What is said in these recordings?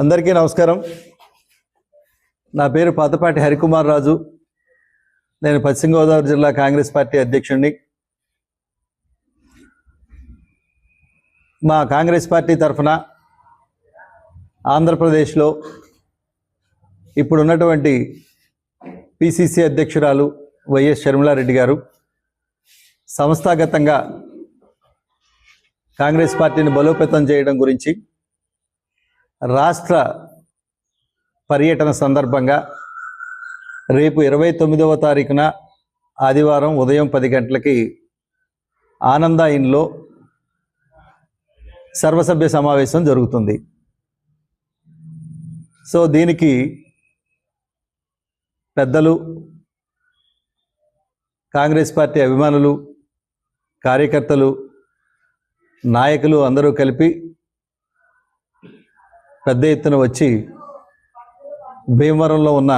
అందరికీ నమస్కారం. నా పేరు పాతపాటి హరికుమార్ రాజు. నేను పశ్చిమ గోదావరి జిల్లా కాంగ్రెస్ పార్టీ అధ్యక్షుడిని. మా కాంగ్రెస్ పార్టీ తరఫున ఆంధ్రప్రదేశ్లో ఇప్పుడున్నటువంటి పిసిసి అధ్యక్షురాలు వైఎస్ షర్మిలారెడ్డి గారు. సంస్థాగతంగా కాంగ్రెస్ పార్టీని బలోపేతం చేయడం గురించి రాష్ట్ర పర్యటన సందర్భంగా రేపు ఇరవై తొమ్మిదవ తారీఖున ఆదివారం ఉదయం పది గంటలకి ఆనంద ఇన్లో సర్వసభ్య సమావేశం జరుగుతుంది. సో దీనికి పెద్దలు కాంగ్రెస్ పార్టీ అభిమానులు కార్యకర్తలు నాయకులు అందరూ కలిపి పెద్ద ఎత్తున వచ్చి భీమవరంలో ఉన్న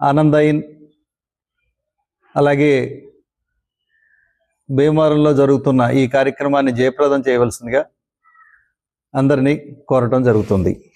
ఆనందయిన్ అలాగే భీమవరంలో జరుగుతున్న ఈ కార్యక్రమాన్ని జయప్రదం చేయవలసిందిగా అందరినీ కోరటం జరుగుతుంది.